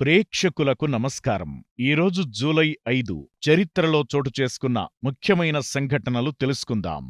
ప్రేక్షకులకు నమస్కారం. ఈరోజు జూలై ఐదు చరిత్రలో చోటు చేసుకున్న ముఖ్యమైన సంఘటనలు తెలుసుకుందాం.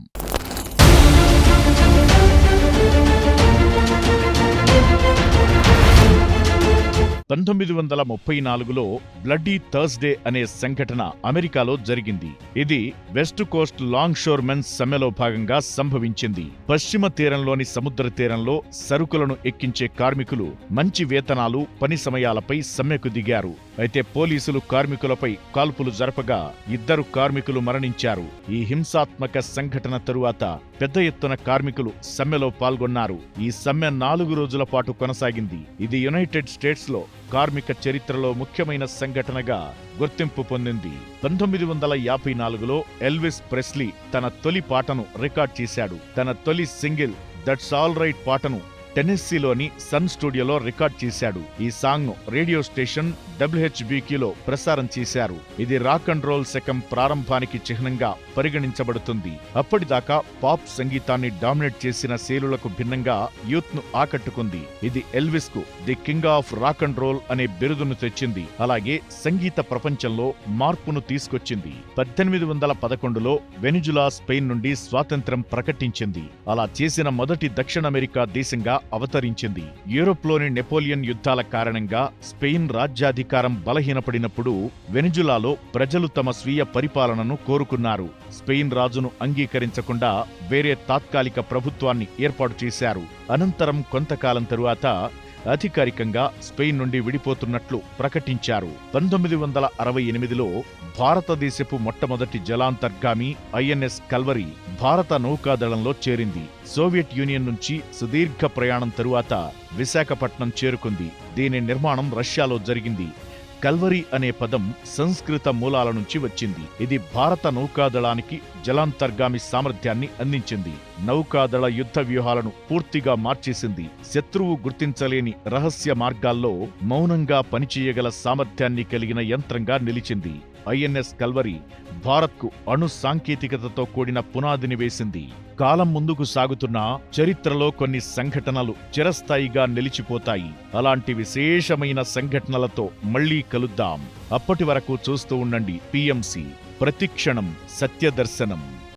పంతొమ్మిది వందల ముప్పై నాలుగులో బ్లడీ థర్స్డే అనే సంఘటన అమెరికాలో జరిగింది. ఇది వెస్ట్ కోస్ట్ లాంగ్ షోర్మెన్స్ సమ్మెలో భాగంగా సంభవించింది. పశ్చిమ తీరంలోని సముద్ర తీరంలో సరుకులను ఎక్కించే కార్మికులు మంచి వేతనాలు పని సమయాలపై సమ్మెకు దిగారు. అయితే పోలీసులు కార్మికులపై కాల్పులు జరపగా ఇద్దరు కార్మికులు మరణించారు. ఈ హింసాత్మక సంఘటన తరువాత పెద్ద ఎత్తున కార్మికులు సమ్మెలో పాల్గొన్నారు. ఈ సమ్మె నాలుగు రోజుల పాటు కొనసాగింది. ఇది యునైటెడ్ స్టేట్స్లో కార్మిక చరిత్రలో ముఖ్యమైన సంఘటనగా గుర్తింపు పొందింది. పంతొమ్మిది వందల యాభై నాలుగులో ఎల్విస్ ప్రెస్లీ తన తొలి పాటను రికార్డ్ చేశాడు. తన తొలి సింగిల్ దట్స్ ఆల్ రైట్ పాటను టెన్నెస్సీలోని సన్ స్టూడియోలో రికార్డ్ చేశాడు. ఈ సాంగ్ రేడియో స్టేషన్ డబ్ల్యూహెచ్బిక్యూలో ప్రసారం చేశారు. ఇది రాక్ అండ్ రోల్ శకం ప్రారంభానికి చిహ్నంగా పరిగణించబడుతుంది. అప్పటిదాకా పాప్ సంగీతాన్ని డామినేట్ చేసిన శైలులకు భిన్నంగా యూత్ను ఆకట్టుకుంది. ఇది ఎల్విస్కు the king of rock and roll అనే బిరుదును తెచ్చింది. అలాగే సంగీత ప్రపంచంలో మార్పును తీసుకొచ్చింది. పద్దెనిమిది వందల పదకొండులో వెనిజులా స్పెయిన్ నుండి స్వాతంత్ర్యం ప్రకటించింది. అలా చేసిన మొదటి దక్షిణ అమెరికా దేశంగా అవతరించింది. యూరోప్లోని నెపోలియన్ యుద్ధాల కారణంగా స్పెయిన్ రాజ్యాధికారం బలహీనపడినప్పుడు వెనిజులాలో ప్రజలు తమ స్వీయ పరిపాలనను కోరుకున్నారు. స్పెయిన్ రాజును అంగీకరించకుండా వేరే తాత్కాలిక ప్రభుత్వాన్ని ఏర్పాటు చేశారు. అనంతరం కొంతకాలం తరువాత అధికారికంగా స్పెయిన్ నుండి విడిపోతున్నట్లు ప్రకటించారు. పంతొమ్మిది వందల అరవై ఎనిమిదిలో భారతదేశపు మొట్టమొదటి జలాంతర్గామి ఐఎన్ఎస్ కల్వరి భారత నౌకాదళంలో చేరింది. సోవియట్ యూనియన్ నుంచి సుదీర్ఘ ప్రయాణం తరువాత విశాఖపట్నం చేరుకుంది. దీని నిర్మాణం రష్యాలో జరిగింది. కల్వరి అనే పదం సంస్కృత మూలాల నుంచి వచ్చింది. ఇది భారత నౌకాదళానికి జలాంతర్గామి సామర్థ్యాన్ని అందించింది. నౌకాదళ యుద్ధ వ్యూహాలను పూర్తిగా మార్చేసింది. శత్రువు గుర్తించలేని రహస్య మార్గాల్లో మౌనంగా పనిచేయగల సామర్థ్యాన్ని కలిగిన యంత్రంగా నిలిచింది. ఐఎన్ఎస్ కల్వరి భారత్కు అణు సాంకేతికతతో కూడిన పునాదిని వేసింది. కాలం ముందుకు సాగుతున్న చరిత్రలో కొన్ని సంఘటనలు చిరస్థాయిగా నిలిచిపోతాయి. అలాంటి విశేషమైన సంఘటనలతో మళ్ళీ కలుద్దాం. అప్పటి వరకు చూస్తూ ఉండండి పిఎంసి ప్రతిక్షణం సత్యదర్శనం.